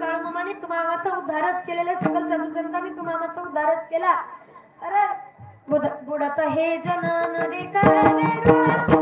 कारण तुम्हाला उद्धारच केलेला सकल सदस्यांनी तुम्हाला उद्धारच केला. अरे बुड बुडत हे जनन देखा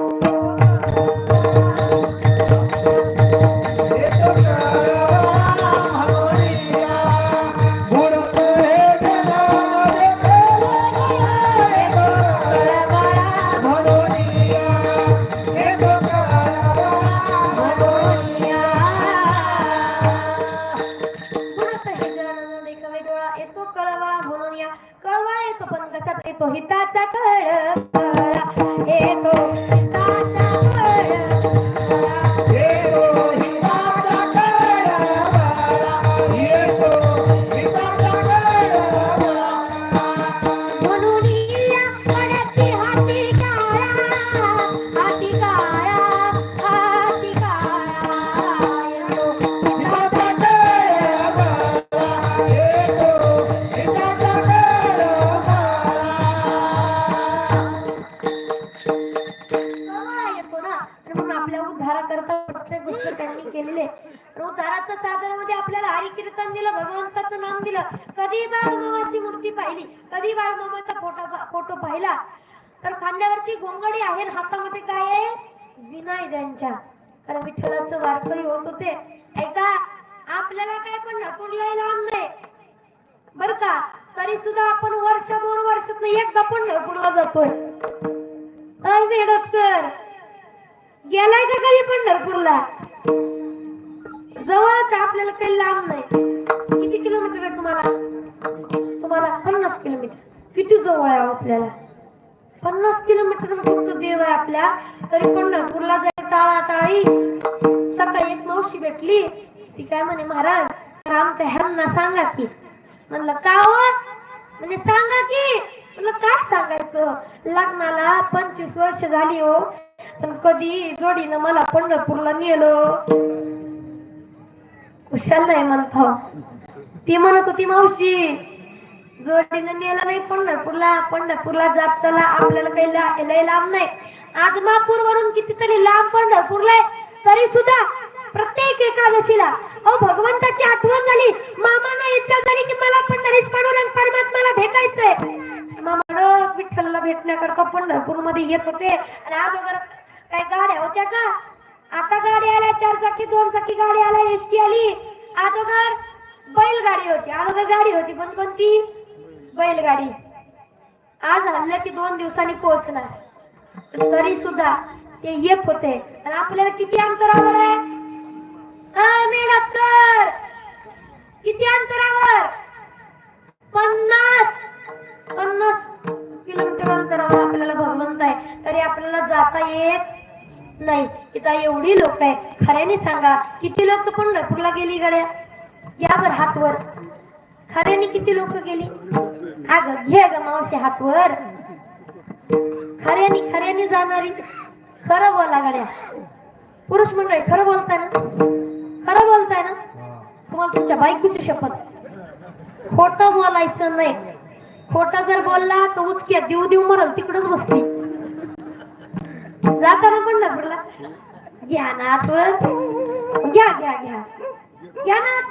त्यांनी केलेले आहे. आणि उद्धाराच्या साधनामध्ये आपल्याला हरिकीर्तन दिलं भगवंताचं नाम दिलं. कधी बाळमामाची मूर्ती पाहिली? कधी बाळमामाचा फोटो फोटो पाहिला? तर खांद्यावरती गोंगडी आहे हातामध्ये काय आहे? विनाय त्यांच्या कारण विठ्ठलाचं वारकरी होत होते. ऐका आपल्याला काय पण नकुरलाही लांब नाही. बर का? तरी सुद्धा आपण वर्ष दोन वर्षात एकदा पण नकुरला जातोय. मेहनत कर गेलाय का कधी पंढरपूरला जवळच आपल्याला काही लांब नाही. किती किलोमीटर आहे तुम्हाला? तुम्हाला पन्नास किलोमीटर. किती जवळ आहे आपल्याला? पन्नास किलोमीटर फक्त देव आहे आपल्या. तरी पंढरपूरला जाय टाळा टाळी सकाळी एक मावशी भेटली. ती काय म्हणे महाराज रामच्या आमच्या ह्यांना सांगा की. म्हणलं का हो? म्हणजे सांगा की. म्हणलं काय सांगायचं? लग्नाला पंचवीस वर्ष झाली हो. पण कधी जोडीनं मला पंढरपूरला नेलं. कुशाल नाही म्हणतो ती. म्हणत होती मावशी जोडीनं नेलं नाही पंढरपूरला. पंढरपूरला जात चला आपल्याला काही लय लांब नाही. आदमापूर वरून कितीतरी लांब पंढरपूरला तरी सुद्धा प्रत्येक एकादशीला अहो भगवंताची आठवण झाली. मामाला इच्छा झाली की मला पंढरीस पडून परमात्माला भेटायचंय. मामा विठ्ठलला भेटण्याकरता पंढरपूरमध्ये येत होते. आणि अगोदर होत्या का? आता गाडी आल्या चार चाकी दोन चाकी गाडी आल्या एसटी आली. अगोदर बैलगाडी होती. अगोदर गाडी होती पण कोणती? बैलगाडी. आज हल्ल की दोन दिवसांनी पोहोचणार. तरी सुद्धा ते येत होते. आपल्याला किती अंतरावर आहे? अय किती अंतरावर पन्नास! पन्नास किलोमीटर अंतरावर आपल्याला भगवंत आहे. तरी आपल्याला जाता येत नाही इथं एवढी लोक आहे खऱ्याने सांगा किती लोक पंढरपूरला गेली गड्या? यावर हातवर. खऱ्याने किती लोक गेली? अग घे ग मावशी हातवर. खऱ्याने खऱ्याने जाणारी. खरं बोला गड्या. पुरुष मंडळी खरं बोलताय ना? खरं बोलताय ना? तुम्हाला तुमच्या बायकोची शपथ. खोटं बोलायचं नाही. खोटं जर बोलला तर उचक्या देऊ देऊ मरल तिकडच बसली जाताना घ्या ना आतवर घ्या घ्या घ्या घ्या ना